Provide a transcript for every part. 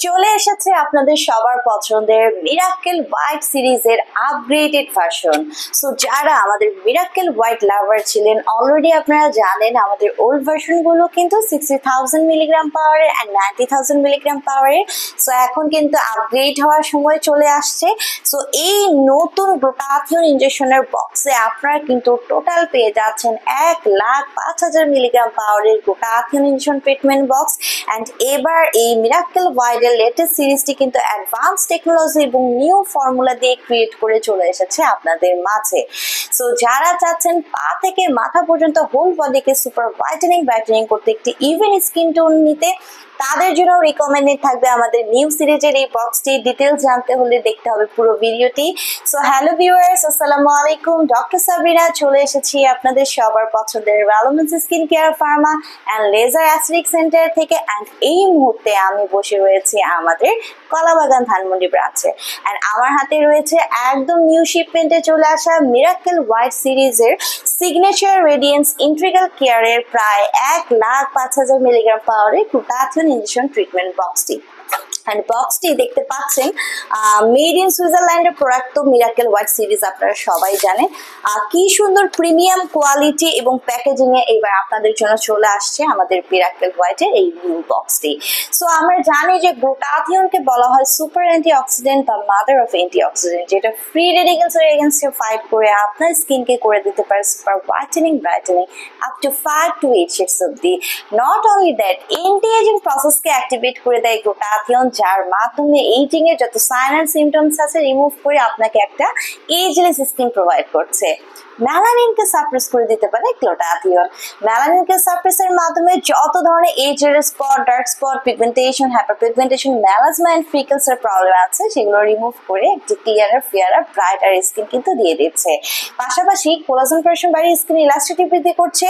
চলে এসেছে আপনাদের সবার পছন্দের মিরাক্কেল হোয়াইট সিরিজের আপগ্রেডেড ভার্সন সো যারা আমাদের মিরাক্কেল হোয়াইট লাভার ছিলেন অলরেডি আপনারা জানেন আমাদের ওল্ড ভার্সনগুলো কিন্তু সিক্সটি থাউজেন্ড মিলিগ্রাম পাওয়ারের অ্যান্ড নাইনটি থাউজেন্ড মিলিগ্রাম পাওয়ারের সো এখন কিন্তু আপগ্রেড হওয়ার সময় চলে আসছে। সো এই নতুন গ্লুটাথিয়ন ইঞ্জেকশনের বক্সে আপনারা কিন্তু টোটাল পেয়ে যাচ্ছেন এক লাখ পাঁচ হাজার মিলিগ্রাম পাওয়ারের glutathione injection treatment box and এবার এই মিরাক্কেল ওয়াইডের লেটেস্ট সিরিজটি কিন্তু অ্যাডভান্স টেকনোলজি এবং নিউ ফর্মুলা দিয়ে ক্রিয়েট করে চলে এসেছে আপনাদের মাঝে। সো যারা চাচ্ছেন পা থেকে মাথা পর্যন্ত হোল বডিকে সুপার হোয়াইটেনিং ব্রাইটেনিং করতে একটি ইভেন স্কিন টোন নিতে তাদের জন্য রিকমেন্ডেড থাকবে আমাদের নিউ সিরিজের এই বক্সটি ডিটেলস জানতে হলে দেখতে হবে পুরো ভিডিওটি সো হ্যালো ভিউয়ার্স আসসালামু আলাইকুম। ডক্টর সাবিনা চলে এসেছি আপনাদের সবার পছন্দের ভ্যালোমেন্স skin care pharma and laser অ্যাসলিক centre থেকে। অ্যান্ড এই মুহূর্তে আমি বসে রয়েছি আমাদের কলাবাগান ধানমন্ডি ব্রাঞ্চে অ্যান্ড আমার হাতে রয়েছে একদম নিউ শিপমেন্টে চলে আসা মিরাক্কেল হোয়াইট সিরিজের সিগনেচার রেডিয়েন্স ইন্ট্রিগাল কেয়ারের প্রায় এক লাখ পাঁচ হাজার মিলিগ্রাম পাওয়ারের গ্লুটাথিয়ন ইঞ্জেকশন ট্রিটমেন্ট বক্সটি অ্যান্ড বক্সটি দেখতে পাচ্ছেন মেড ইন সুইজারল্যান্ডের প্রোডাক্ট তো মিরাকেল হোয়াইট সিরিজ আপনারা সবাই জানেন। কি সুন্দর প্রিমিয়াম কোয়ালিটি এবং প্যাকেজিং এ এবার আপনাদের জন্য চলে আসছে আমাদের মিরাকেল হোয়াইটের এই নিউ বক্সটি সো আমরা জানি যে গ্লুটাথিয়নকে বলা হয় সুপার অ্যান্টি অক্সিডেন্ট বা মাদার অফ অ্যান্টি যেটা ফ্রি রেডিকেলস এর এগেনস্টে ফাইট করে আপনার স্কিনকে করে দিতে পারে super whitening brightening up to five to eight shades অব্দি not only that anti aging প্রসেসকে activate করে দেয় গ্লুটাথিয়ন যার মাধ্যমে এইজিং এর যত সাইন অ্যান্ড সিমটমস আছে রিমুভ করে আপনাকে একটা এজলেস স্কিন প্রোভাইড করছে। ম্যালানিনকে সাপ্রেস করে দিতে পারে গ্লুটাথিয়ন ম্যালানিনকে সাপ্রেসের মাধ্যমে যত ধরনের এজের spot dark spot pigmentation hyper pigmentation melasma and এর প্রবলেম আছে, সেগুলো রিমুভ করে একটি ক্লিয়ারার ফিয়ারার ব্রাইটার স্কিন কিন্তু দিয়ে দিচ্ছে। পাশাপাশি কোলাজেন পার্সেন্ট বাড়িয়ে স্কিন ইলাস্টিটি বৃদ্ধি করছে,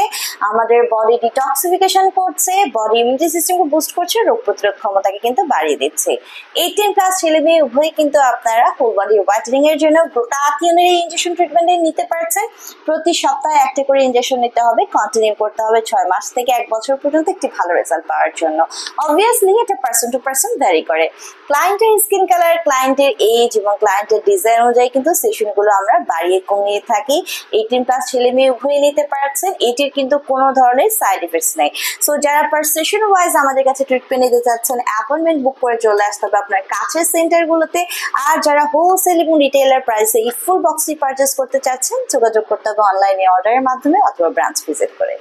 আমাদের বডি ডিটক্সিফিকেশন করছে বডি ইমিউনিটি সিস্টেমকে বুস্ট করছে, রোগ প্রতিরোধ ক্ষমতাকে কিন্তু বাড়িয়ে দিচ্ছে। এইটিন প্লাস ছেলে মেয়ে উভয়ই কিন্তু আপনারা ফুল বডি হোয়াইটেনিং এর জন্য গ্লুটাথিয়নের এই ইনজেকশন ট্রিটমেন্টে নিতে পারছেন। প্রতি সপ্তাহে একটা করে ইনজেকশন নিতে হবে কন্টিনিউ করতে হবে ছয় মাস থেকে এক বছর পর্যন্ত একটি ভালো রেজাল্ট পাওয়ার জন্য। অবভিয়াসলি এটা পার্সন টু পার্সন ভ্যারি করে। ক্লায়েন্টের স্কিন কালার ক্লায়েন্টের এজ এবং ক্লায়েন্টের ডিজাইন অনুযায়ী কিন্তু সেশনগুলো আমরা বাড়িয়ে কমিয়ে থাকি। এইটিন প্লাস ছেলে মেয়ে উভয়ই নিতে পারছেন, এটির কিন্তু কোনো ধরনের সাইড এফেক্টস নেই। সো যারা পার সেশন ওয়াইজ আমাদের কাছে ট্রিটমেন্ট নিতে চাচ্ছেন অ্যাপয়েন্টমেন্ট বুক করে চলে আসতে হবে আপনার কাছের সেন্টারগুলোতে আর যারা হোলসেল এবং রিটেলার প্রাইসে এই ফুল বক্সটি পারচেস করতে চাচ্ছেন, যোগাযোগ করতে হবে অনলাইনে অর্ডারের মাধ্যমে অথবা ব্রাঞ্চ ভিজিট করে।